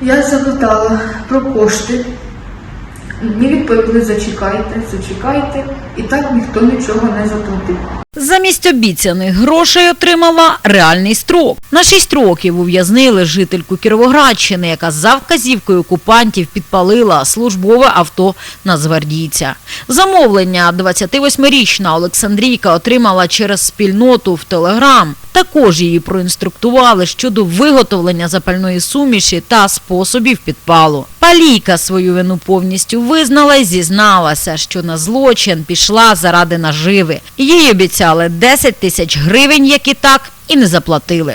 Я запитала про кошти. Мені відповіли, зачекайте, зачекайте, і так ніхто нічого не заплатив. Замість обіцяних грошей отримала реальний строк. На шість років ув'язнили жительку Кіровоградщини, яка за вказівкою окупантів підпалила службове авто нацгвардійця. Замовлення 28-річна Олександрійка отримала через спільноту в Телеграм. Також її проінструктували щодо виготовлення запальної суміші та способів підпалу. Палійка свою вину повністю визнала і зізналася, що на злочин пішла заради наживи. Їй обіцяли 10 тисяч гривень, які так і не заплатили.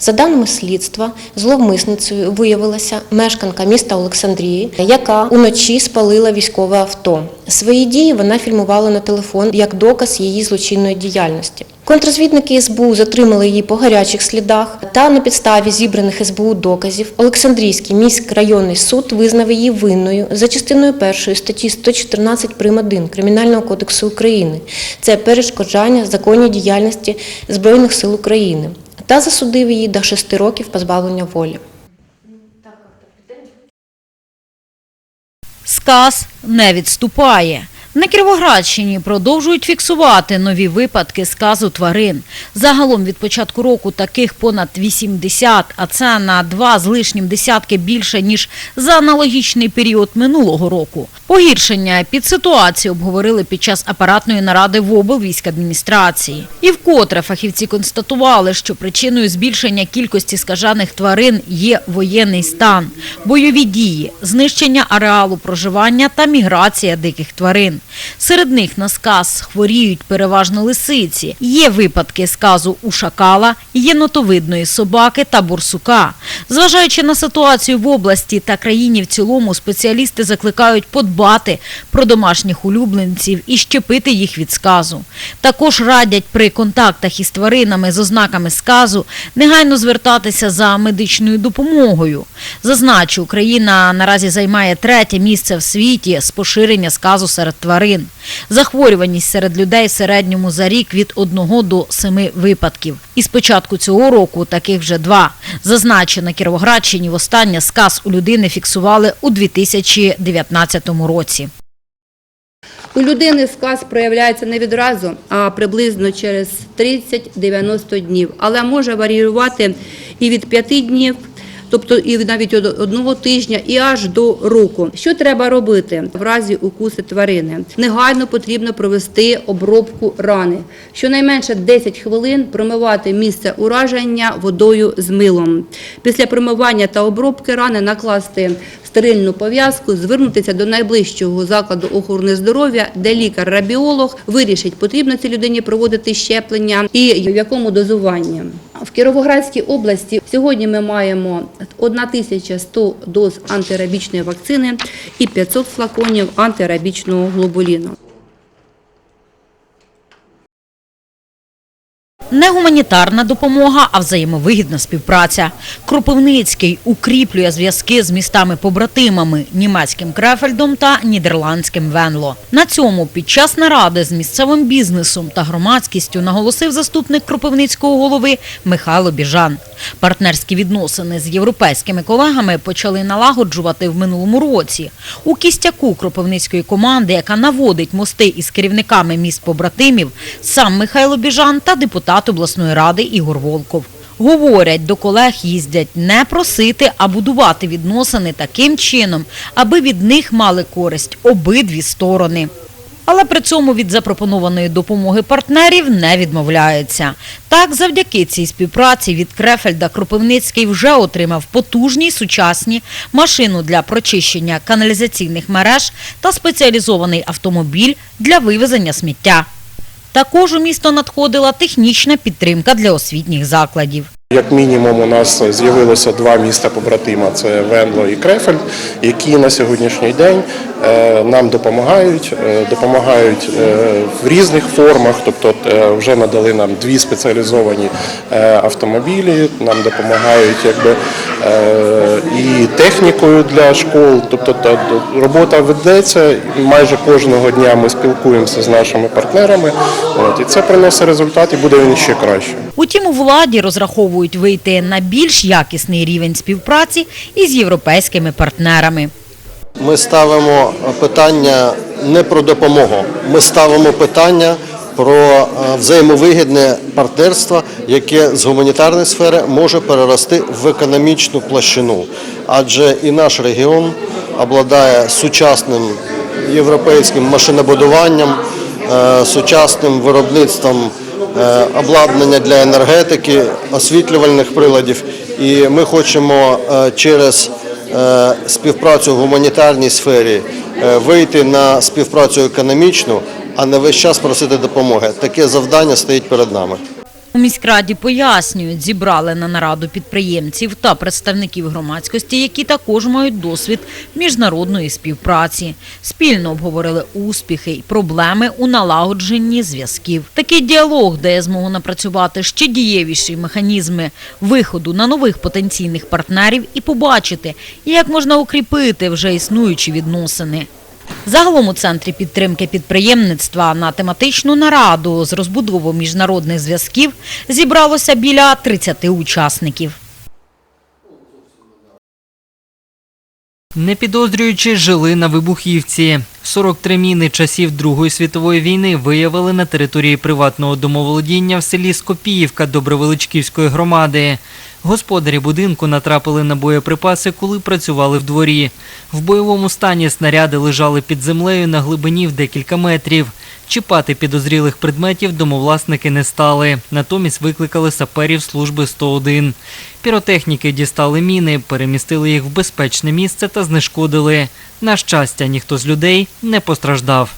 За даними слідства, зловмисницею виявилася мешканка міста Олександрії, яка уночі спалила військове авто. Свої дії вона фільмувала на телефон як доказ її злочинної діяльності. Контрозвідники СБУ затримали її по гарячих слідах та на підставі зібраних СБУ доказів Олександрійський міськрайонний суд визнав її винною за частиною першої статті 114 прим. 1 Кримінального кодексу України. Це перешкоджання законній діяльності Збройних сил України та засудив її до 6 років позбавлення волі. Сказ не відступає. На Кіровоградщині продовжують фіксувати нові випадки сказу тварин. Загалом від початку року таких понад 80, а це на два з лишнім десятки більше, ніж за аналогічний період минулого року. Погіршення під ситуацію обговорили під час апаратної наради в облвійськадміністрації. І вкотре фахівці констатували, що причиною збільшення кількості скажаних тварин є воєнний стан, бойові дії, знищення ареалу проживання та міграція диких тварин. Серед них на сказ хворіють переважно лисиці. Є випадки сказу у шакала, єнотовидної собаки та бурсука. Зважаючи на ситуацію в області та країні в цілому, спеціалісти закликають подбати про домашніх улюбленців і щепити їх від сказу. Також радять при контактах із тваринами з ознаками сказу негайно звертатися за медичною допомогою. Зазначу, Україна наразі займає третє місце в світі з поширення сказу серед тварин. Захворюваність серед людей в середньому за рік від 1 до 7 випадків. І з початку цього року таких вже два. Зазначу, на Кіровоградщині востаннє сказ у людини фіксували у 2019 році. У людини сказ проявляється не відразу, а приблизно через 30-90 днів, але може варіювати і від 5 днів, тобто і навіть одного тижня, і аж до року. Що треба робити в разі укусу тварини? Негайно потрібно провести обробку рани. Щонайменше 10 хвилин промивати місце ураження водою з милом. Після промивання та обробки рани накласти стерильну пов'язку, звернутися до найближчого закладу охорони здоров'я, де лікар-рабіолог вирішить, потрібно цій людині проводити щеплення і в якому дозуванні. В Кіровоградській області сьогодні ми маємо 1100 доз антирабічної вакцини і 500 флаконів антирабічного глобуліну. Не гуманітарна допомога, а взаємовигідна співпраця. Кропивницький укріплює зв'язки з містами-побратимами німецьким Крефельдом та нідерландським Венло. На цьому під час наради з місцевим бізнесом та громадськістю наголосив заступник Кропивницького голови Михайло Біжан. Партнерські відносини з європейськими колегами почали налагоджувати в минулому році. У кістяку Кропивницької команди, яка наводить мости із керівниками міст побратимів, сам Михайло Біжан та депутат обласної ради Ігор Волков. Говорять, до колег їздять не просити, а будувати відносини таким чином, аби від них мали користь обидві сторони. Але при цьому від запропонованої допомоги партнерів не відмовляються. Так, завдяки цій співпраці від Крефельда Кропивницький вже отримав потужні сучасні машину для прочищення каналізаційних мереж та спеціалізований автомобіль для вивезення сміття. Також у місто надходила технічна підтримка для освітніх закладів. Як мінімум, у нас з'явилося два міста побратима: це Венло і Крефельд, які на сьогоднішній день е, нам допомагають, е, допомагають е, в різних формах. Тобто, вже надали нам дві спеціалізовані автомобілі, нам допомагають якби і технікою для школ. Тобто, робота ведеться. Майже кожного дня ми спілкуємося з нашими партнерами. От, і це приносить результат, і буде він ще краще. Утім, у владі розраховують вийти на більш якісний рівень співпраці із європейськими партнерами. Ми ставимо питання не про допомогу, ми ставимо питання про е, взаємовигідне партнерство, яке з гуманітарної сфери може перерости в економічну площину. Адже і наш регіон обладає сучасним європейським машинобудуванням, е, сучасним виробництвом обладнання для енергетики, освітлювальних приладів. І ми хочемо е, через е, співпрацю в гуманітарній сфері е, вийти на співпрацю економічну, а не весь час просити допомоги. Таке завдання стоїть перед нами. У міськраді пояснюють, зібрали на нараду підприємців та представників громадськості, які також мають досвід міжнародної співпраці. Спільно обговорили успіхи й проблеми у налагодженні зв'язків. Такий діалог дає змогу напрацювати ще дієвіші механізми виходу на нових потенційних партнерів і побачити, як можна укріпити вже існуючі відносини. Загалом у центрі підтримки підприємництва на тематичну нараду з розбудову міжнародних зв'язків зібралося біля 30 учасників. Не підозрюючи, жили на вибухівці. 43 міни часів Другої світової війни виявили на території приватного домоволодіння в селі Скопіївка Добровеличківської громади. Господарі будинку натрапили на боєприпаси, коли працювали в дворі. В бойовому стані снаряди лежали під землею на глибині в декілька метрів. Чіпати підозрілих предметів домовласники не стали. Натомість викликали саперів служби 101. Піротехніки дістали міни, перемістили їх в безпечне місце та знешкодили. На щастя, ніхто з людей не постраждав.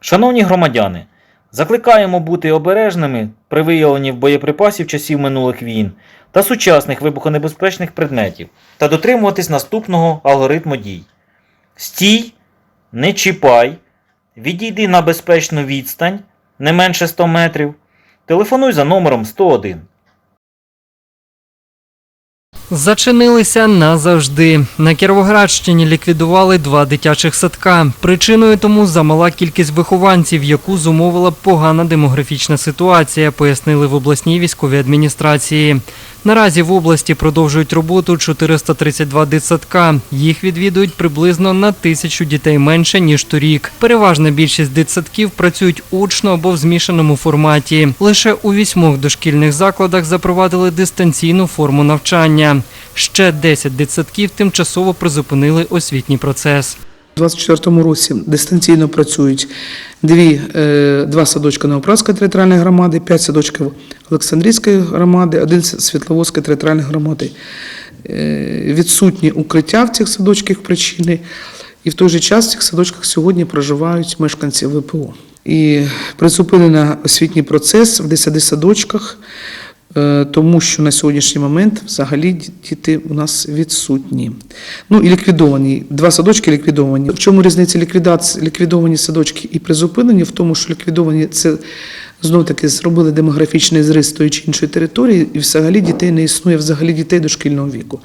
Шановні громадяни, закликаємо бути обережними при виявленні боєприпасів часів минулих війн та сучасних вибухонебезпечних предметів та дотримуватись наступного алгоритму дій. Стій, не чіпай, відійди на безпечну відстань не менше 100 метрів, телефонуй за номером 101. Зачинилися назавжди. На Кіровоградщині ліквідували два дитячих садка. Причиною тому замала кількість вихованців, яку зумовила погана демографічна ситуація, пояснили в обласній військовій адміністрації. Наразі в області продовжують роботу 432 дитсадка. Їх відвідують приблизно на тисячу дітей менше ніж торік. Переважна більшість дитсадків працюють очно або в змішаному форматі. Лише у вісьмох дошкільних закладах запровадили дистанційну форму навчання. Ще 10 дитсадків тимчасово призупинили освітній процес. У 2024 році дистанційно працюють дві, е, два садочка Новопраської територіальної громади, п'ять садочків Олександрійської громади, один Світловодської територіальної громади. Е, Відсутні укриття в цих садочках причини, і в той же час в цих садочках сьогодні проживають мешканці ВПО. І призупинено освітній процес в 10 садочках, тому що на сьогоднішній момент взагалі діти у нас відсутні. Ну і ліквідовані. Два садочки ліквідовані. В чому різниця ліквідації, ліквідовані садочки і призупинені? В тому, що ліквідовані це знов таки зробили демографічний зріз тої чи іншої території, і взагалі дітей не існує, взагалі дітей дошкільного віку.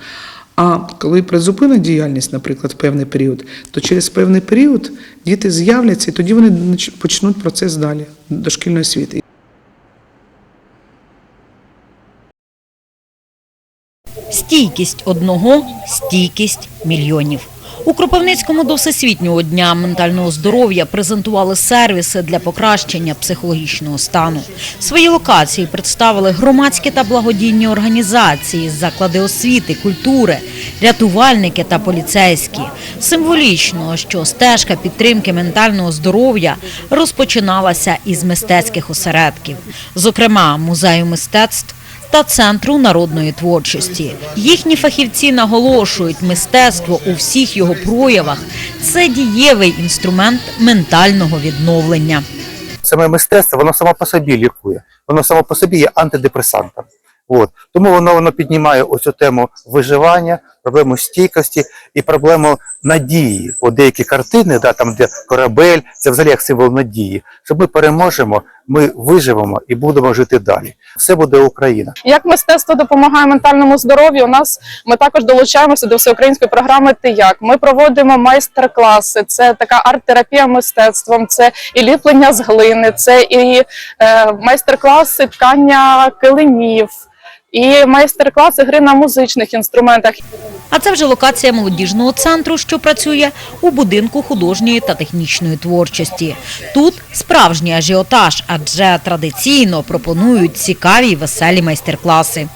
А коли призупинить діяльність, наприклад, в певний період, то через певний період діти з'являться, і тоді вони почнуть процес далі дошкільної освіти. Стійкість одного, стійкість мільйонів. У Кропивницькому до Всесвітнього дня ментального здоров'я презентували сервіси для покращення психологічного стану. Свої локації представили громадські та благодійні організації, заклади освіти, культури, рятувальники та поліцейські. Символічно, що стежка підтримки ментального здоров'я розпочиналася із мистецьких осередків, зокрема музею мистецтв та Центру народної творчості. Їхні фахівці наголошують, мистецтво у всіх його проявах це дієвий інструмент ментального відновлення. саме мистецтво, воно само по собі лікує, воно само по собі є антидепресантом. От. Тому воно, воно піднімає ось цю тему виживання, проблему стійкості і проблему надії. От деякі картини, да, там де корабель, це взагалі як символ надії. Що ми переможемо, ми виживемо і будемо жити далі. Все буде Україна. Як мистецтво допомагає ментальному здоров'ю? У нас ми також долучаємося до всеукраїнської програми Ти як ми проводимо майстер-класи. Це така арт-терапія мистецтвом, це і ліплення з глини, це і е, майстер-класи ткання килимів, і майстер-класи гри на музичних інструментах. А це вже локація молодіжного центру, що працює у будинку художньої та технічної творчості. Тут справжній ажіотаж, адже традиційно пропонують цікаві й веселі майстер-класи.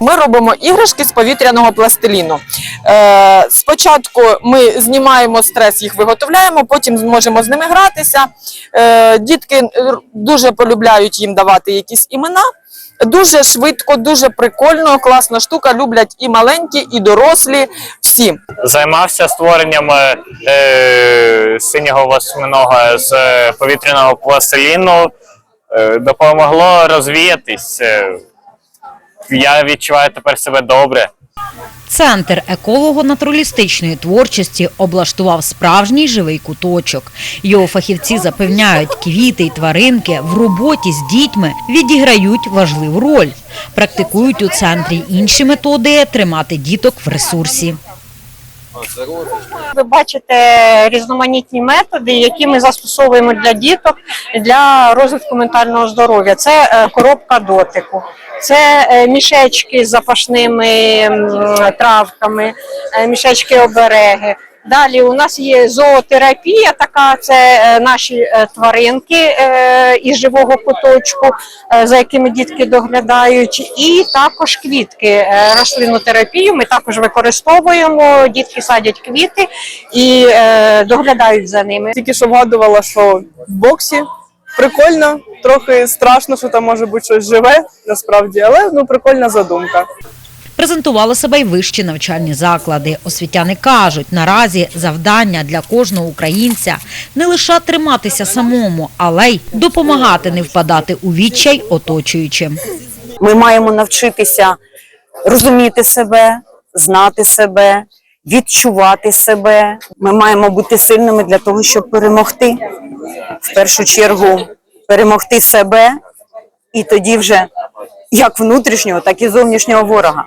Ми робимо іграшки з повітряного пластиліну. Е, спочатку ми знімаємо стрес, їх виготовляємо, потім зможемо з ними гратися. Е, дітки дуже полюбляють їм давати якісь імена. Дуже швидко, дуже прикольно, класна штука. Люблять і маленькі, і дорослі. Всі. займався створенням е, е, синього восьминога з повітряного пластиліну. Е, допомогло розвіятись. Я відчуваю тепер себе добре. Центр еколого-натуралістичної творчості облаштував справжній живий куточок. Його фахівці запевняють, квіти й тваринки в роботі з дітьми відіграють важливу роль. Практикують у центрі інші методи тримати діток в ресурсі. Ви бачите різноманітні методи, які ми застосовуємо для діток для розвитку ментального здоров'я. Це е, коробка дотику, це е, мішечки з запашними травками, е, мішечки обереги. Далі у нас є зоотерапія, така це е, наші е, тваринки е, із живого куточку, за якими дітки доглядають, і також квітки. Е, Рослинотерапію ми також використовуємо. Дітки садять квіти і доглядають за ними. Тільки що вгадувала, що в боксі прикольно, трохи страшно, що там може бути щось живе, насправді, але ну прикольна задумка. Презентували себе й вищі навчальні заклади. Освітяни кажуть, наразі завдання для кожного українця не лише триматися самому, але й допомагати не впадати у відчай оточуючим. Ми маємо навчитися розуміти себе, знати себе, відчувати себе. Ми маємо бути сильними для того, щоб перемогти. В першу чергу перемогти себе, і тоді вже як внутрішнього, так і зовнішнього ворога.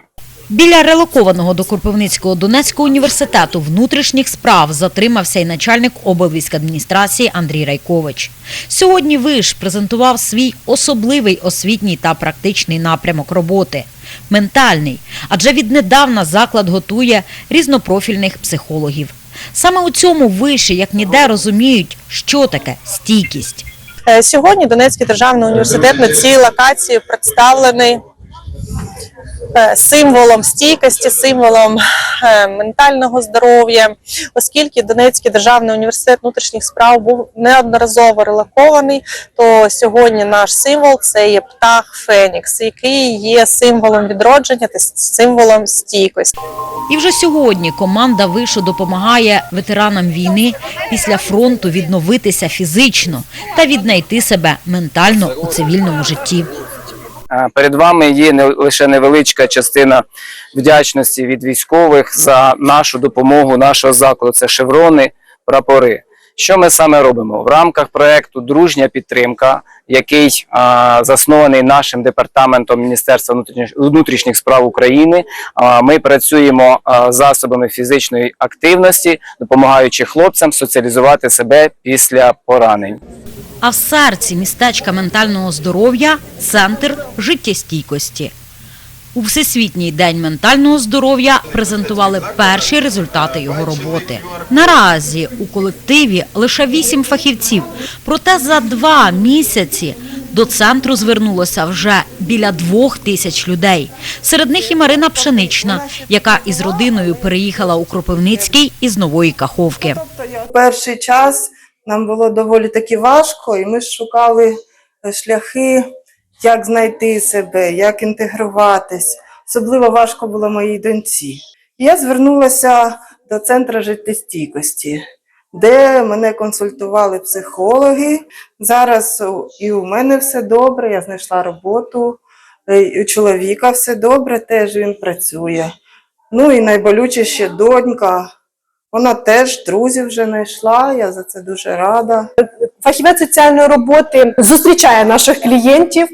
Біля релокованого до Кропивницького Донецького університету внутрішніх справ затримався й начальник облвійськадміністрації Андрій Райкович. Сьогодні виш презентував свій особливий освітній та практичний напрямок роботи – ментальний, адже віднедавна заклад готує різнопрофільних психологів. Саме у цьому виші, як ніде, розуміють, що таке стійкість. Е, Сьогодні Донецький державний університет на цій локації представлений символом стійкості, символом е, ментального здоров'я, оскільки Донецький державний університет внутрішніх справ був неодноразово релокований, то сьогодні наш символ це є птах Фенікс, який є символом відродження та символом стійкості. І вже сьогодні команда вишу допомагає ветеранам війни після фронту відновитися фізично та віднайти себе ментально у цивільному житті. Перед вами є не лише невеличка частина вдячності від військових за нашу допомогу, нашого закладу. Це шеврони, прапори. Що ми саме робимо в рамках проекту Дружня підтримка, який а, заснований нашим департаментом Міністерства внутрішніх, внутрішніх справ України. А, ми працюємо а, засобами фізичної активності, допомагаючи хлопцям соціалізувати себе після поранень. А в серці містечка ментального здоров'я центр життєстійкості. У Всесвітній день ментального здоров'я презентували перші результати його роботи. Наразі у колективі лише вісім фахівців, проте за два місяці до центру звернулося вже біля двох тисяч людей. Серед них і Марина Пшенична, яка із родиною переїхала у Кропивницький із Нової Каховки. перший час нам було доволі таки важко, і ми шукали е, шляхи, як знайти себе, як інтегруватись. Особливо важко було моїй доньці. Я звернулася до центру життєстійкості, де мене консультували психологи. Зараз і у мене все добре, я знайшла роботу, е, у чоловіка все добре, теж він працює. Ну і найболючіше донька. Вона теж друзів вже знайшла, я за це дуже рада. Фахівець соціальної роботи зустрічає наших клієнтів,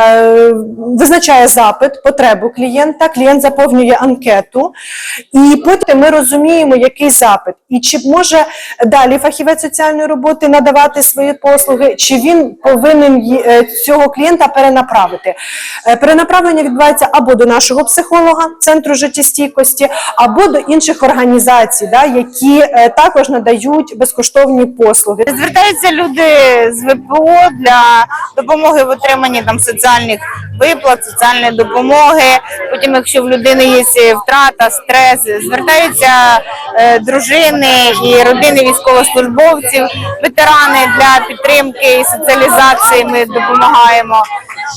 е, визначає запит, потребу клієнта. Клієнт заповнює анкету, і потім ми розуміємо, який запит, і чи може далі фахівець соціальної роботи надавати свої послуги, чи він повинен е, цього клієнта перенаправити. Е, Перенаправлення відбувається або до нашого психолога центру життєстійкості, або до інших організацій, які також надають безкоштовні послуги. Звертаються люди з ВПО для допомоги в отриманні там соціальних виплат, соціальної допомоги. Потім, якщо в людини є втрата, стрес, звертаються е, дружини і родини військовослужбовців, ветерани для підтримки і соціалізації. Ми допомагаємо.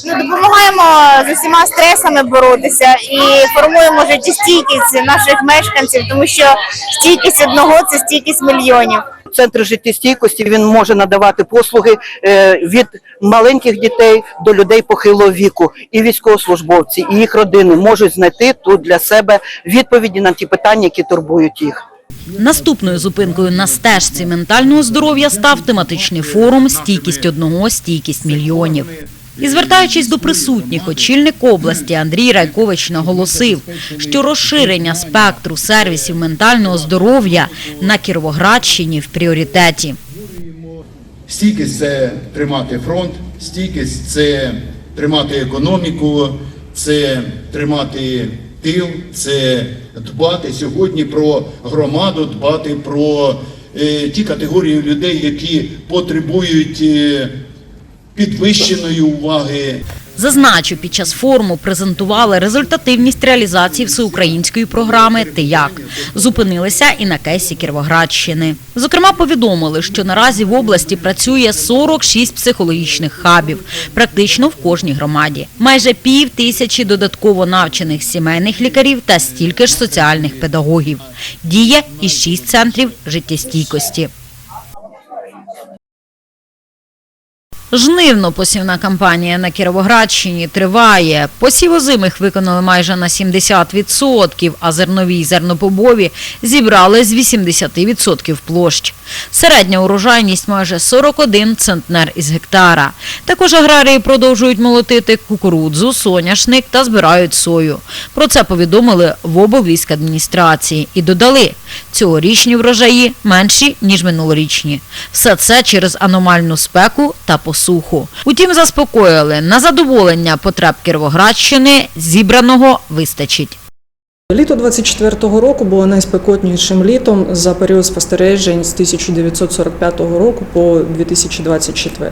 Ну, допомагаємо з усіма стресами боротися і формуємо життєстійкість наших мешканців, тому що стійкість одного це стійкість мільйонів. Центр життєстійкості він може надавати послуги е, від маленьких дітей до людей похилого віку. І військовослужбовці, і їх родини можуть знайти тут для себе відповіді на ті питання, які турбують їх. Наступною зупинкою на стежці ментального здоров'я став тематичний форум Стійкість одного, стійкість мільйонів. І звертаючись до присутніх, очільник області Андрій Райкович наголосив, що розширення спектру сервісів ментального здоров'я на Кіровоградщині в пріоритеті. Стійкість це тримати фронт, стійкість це тримати економіку, це тримати тил, це дбати сьогодні про громаду, дбати про е, ті категорії людей, які потребують е, підвищеної уваги. Зазначу, під час форуму презентували результативність реалізації всеукраїнської програми «Ти як?». Зупинилися і на кейсі Кіровоградщини. Зокрема, повідомили, що наразі в області працює 46 психологічних хабів, практично в кожній громаді. Майже пів тисячі додатково навчених сімейних лікарів та стільки ж соціальних педагогів. Діє і 6 центрів життєстійкості. Жнивно-посівна кампанія на Кіровоградщині триває. Посів озимих виконали майже на 70%, а зернові й зернопобові зібрали з 80% площ. Середня урожайність майже 41 центнер із гектара. Також аграрії продовжують молотити кукурудзу, соняшник та збирають сою. Про це повідомили в облвійськадміністрації і додали, цьогорічні врожаї менші, ніж минулорічні. Все це через аномальну спеку та посуху. Утім, заспокоїли, на задоволення потреб Кіровоградщини зібраного вистачить. Літо 24-го року було найспекотнішим літом за період спостережень з 1945 року по 2024.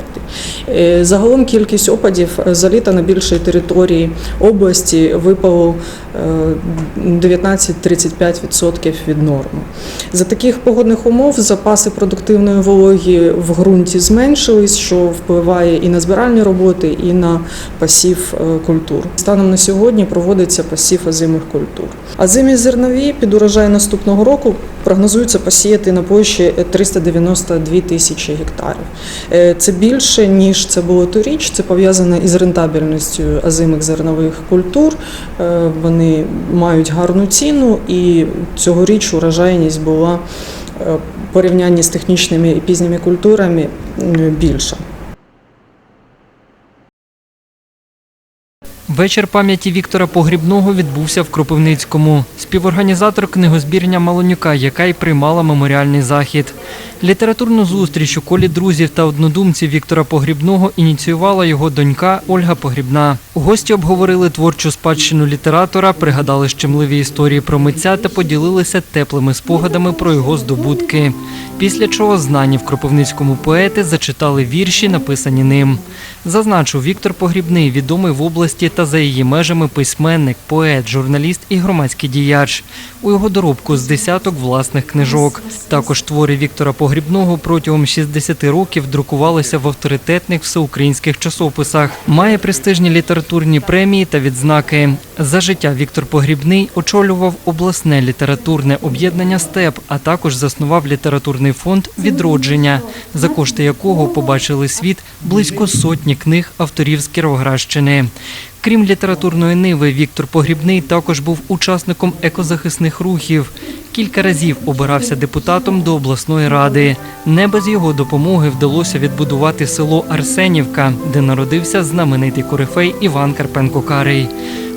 Е, Загалом кількість опадів за літо на більшій території області випало е, 19-35% від норми. За таких погодних умов запаси продуктивної вологі в ґрунті зменшились, що впливає і на збиральні роботи, і на пасів е, культур. Станом на сьогодні проводиться пасів озимих культур. Озимі зернові під урожай наступного року прогнозується посіяти на площі 392 тисячі гектарів. Е, Це більше ніж це було торіч. Це пов'язано із рентабельністю озимих зернових культур. Е, Вони мають гарну ціну, і цьогоріч урожайність була е, в порівнянні з технічними і пізніми культурами більша. Вечір пам'яті Віктора Погрібного відбувся в Кропивницькому. Співорганізатор книгозбірня Малонюка, яка й приймала меморіальний захід. Літературну зустріч у колі друзів та однодумців Віктора Погрібного ініціювала його донька Ольга Погрібна. Гості обговорили творчу спадщину літератора, пригадали щемливі історії про митця та поділилися теплими спогадами про його здобутки. Після чого знані в Кропивницькому поети зачитали вірші, написані ним. Зазначу, Віктор Погрібний відомий в області та за її межами письменник, поет, журналіст і громадський діяч. У його доробку з десяток власних книжок. Також твори Віктора Погрібного протягом 60 років друкувалися в авторитетних всеукраїнських часописах. Має престижні літературні премії та відзнаки. За життя Віктор Погрібний очолював обласне літературне об'єднання Степ, а також заснував літературний фонд Відродження, за кошти якого побачили світ близько сотні книг авторів з Кіровоградщини. Крім літературної ниви, Віктор Погрібний також був учасником екозахисних рухів. Кілька разів обирався депутатом до обласної ради. Не без його допомоги вдалося відбудувати село Арсенівка, де народився знаменитий корифей Іван Карпенко-Карий.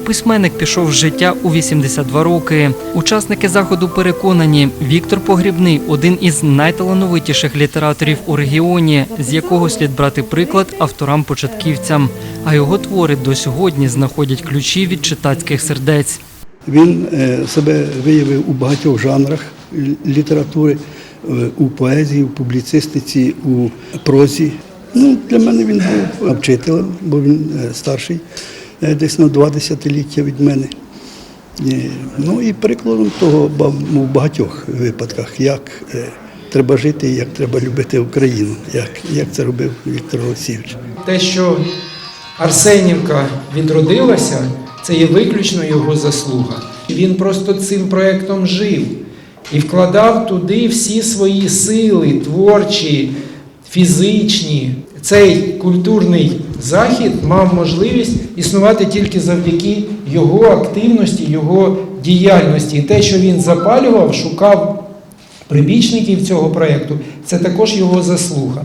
Письменник пішов з життя у 82 роки. Учасники заходу переконані, Віктор Погрібний один із найталановитіших літераторів у регіоні, з якого слід брати приклад авторам-початківцям. А його твори до сьогодні знаходять ключі від читацьких сердець. Він е, себе виявив у багатьох жанрах літератури, е, у поезії, у публіцистиці, у прозі. Ну, для мене він був вчителем, бо він е, старший, десь на два десятиліття від мене. Е, Ну і прикладом того ба- у багатьох випадках, як е, треба жити, як треба любити Україну, як, як це робив Віктор Олексійович. Те, що Арсенівка відродилася, це є виключно його заслуга. Він просто цим проєктом жив і вкладав туди всі свої сили, творчі, фізичні. Цей культурний захід мав можливість існувати тільки завдяки його активності, його діяльності. І те, що він запалював, шукав прибічників цього проєкту, це також його заслуга.